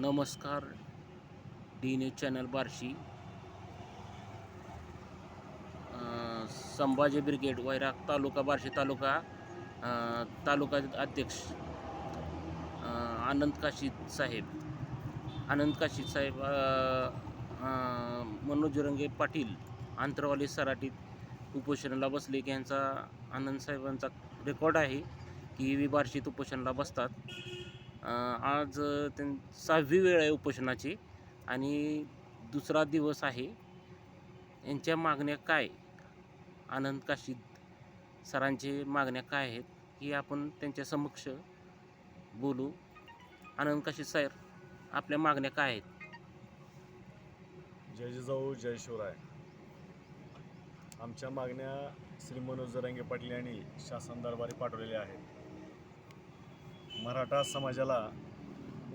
नमस्कार D news channel Barshi. Sambhaji brigade Vairag taluka Barshi तालुका. तालुका अध्यक्ष आनंद काशीद साहेब. आनंद काशीद साहेब मनोज रंगे पाटील आंतरवाली सराटीत उपोषणाला बसले. की यांचा आनंद साहेबांचा रेकॉर्ड आहे की वि बार्शीत उपोषणाला बसतात. आज त्यां सहावी वेळ आहे उपोषणाची आणि दुसरा दिवस आहे. यांच्या मागण्या काय? आनंद काशीद सरांचे मागण्या काय आहेत ही आपण त्यांच्या समक्ष बोलू. आनंद काशीद सर आपल्या मागण्या काय आहेत? जय जिजाऊ जय शिवराय. आमच्या मागण्या श्री मनोज जरांगे पाटील यांनी शासन दरबारी पाठवलेल्या आहेत. मराठा समाजाला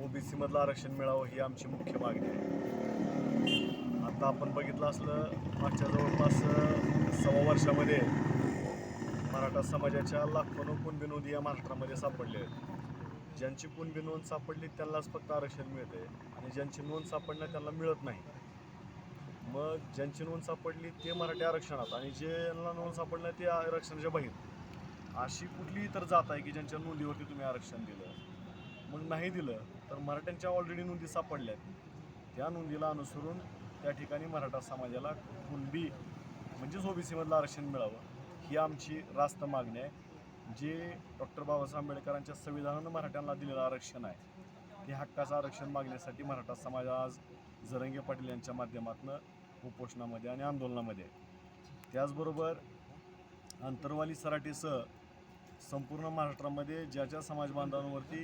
ओबीसीमधलं आरक्षण मिळावं ही आमची मुख्य मागणी आहे. आता आपण बघितलं असलं मागच्या जवळपास सव्वा वर्षामध्ये मराठा समाजाच्या लाखोनो कुणबी या महाराष्ट्रामध्ये सापडले आहेत. ज्यांची कुणबी सापडली त्यांनाच फक्त आरक्षण मिळते आणि ज्यांची नोंद सापडणं त्यांना मिळत नाही. मग ज्यांची नोंद सापडली ते मराठी आरक्षणात. आणि ज्यांना नोंद सापडलं ते आरक्षणाच्या बाहेर. अशी कुठलीही तर जात आहे की ज्यांच्या नोंदीवरती तुम्ही आरक्षण दिलं. मग नाही दिलं तर मराठ्यांच्या ऑलरेडी नोंदी सापडल्यात. त्या नोंदीला अनुसरून त्या ठिकाणी मराठा समाजाला कुणबी म्हणजेच ओबीसीमधलं आरक्षण मिळावं ही आमची रास्त मागणी आहे. जे डॉक्टर बाबासाहेब आंबेडकरांच्या संविधानानं मराठ्यांना दिलेलं आरक्षण आहे ते हक्काचं आरक्षण मागण्यासाठी मराठा समाज आज जरंगे पाटील यांच्या माध्यमातून उपोषणामध्ये आणि आंदोलनामध्ये त्याचबरोबर अंतरवाली सराटीसह संपूर्ण महाराष्ट्रामध्ये ज्या ज्या समाज बांधवांवरती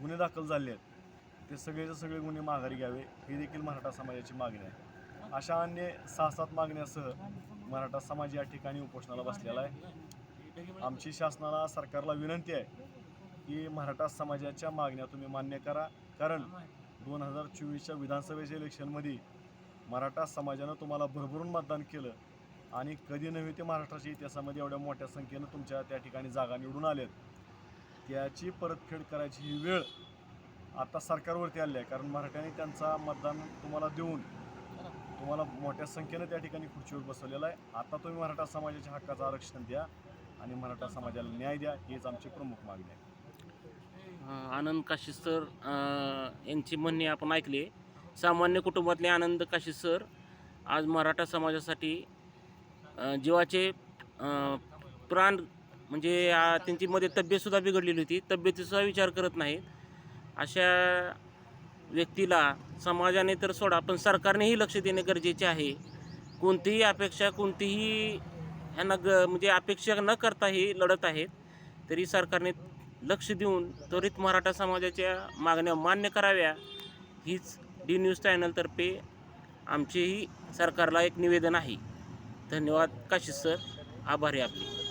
गुन्हे दाखल झाले आहेत ते सगळेचे सगळे गुन्हे माघारी घ्यावे ही देखील मराठा समाजाची मागणी आहे. अशा अन्य सहा सात मागण्यासह मराठा समाज या ठिकाणी उपोषणाला बसलेला आहे. आमची शासनाला सरकारला विनंती आहे की मराठा समाजाच्या मागण्या तुम्ही मान्य करा. कारण दोन हजार चोवीसच्या विधानसभेच्या इलेक्शनमध्ये मराठा समाजानं तुम्हाला भरभरून मतदान केलं. आणि कधी नव्हे ते महाराष्ट्राच्या इतिहासामध्ये एवढ्या मोठ्या संख्येनं तुमच्या त्या ठिकाणी जागा निवडून आल्यात त्याची परतफेड करायची ही वेळ आता सरकारवरती आली आहे. कारण मराठ्यांनी त्यांचा मतदान तुम्हाला देऊन तुम्हाला मोठ्या संख्येनं त्या ठिकाणी खुर्चीवर बसवलेला आहे. आता तुम्ही मराठा समाजाच्या हक्काचं आरक्षण द्या आणि मराठा समाजाला न्याय द्या हीच आमची प्रमुख मागणी आहे. आनंद काशी सर यांची म्हणणे आपण ऐकले सामान्य कुटुंबातले आनंद काशी सर आज मराठा समाजासाठी जीवाचे प्राण म्हणजे त्यांची मध्ये तब्येतसुद्धा बिघडलेली होती. तब्येतीसुद्धा विचार करत नाहीत. अशा व्यक्तीला समाजाने तर सोडा पण सरकारनेही लक्ष देणे गरजेचे आहे. कोणतीही अपेक्षा कोणतीही ह्यांना ग म्हणजे अपेक्षा न करता हे लढत आहेत. तरी सरकारने लक्ष देऊन त्वरित मराठा समाजाच्या मागण्या मान्य कराव्या. हीच डी न्यूज चॅनलतर्फे आमचेही सरकारला एक निवेदन आहे. धन्यवाद. काशीद सर आभारी आपली.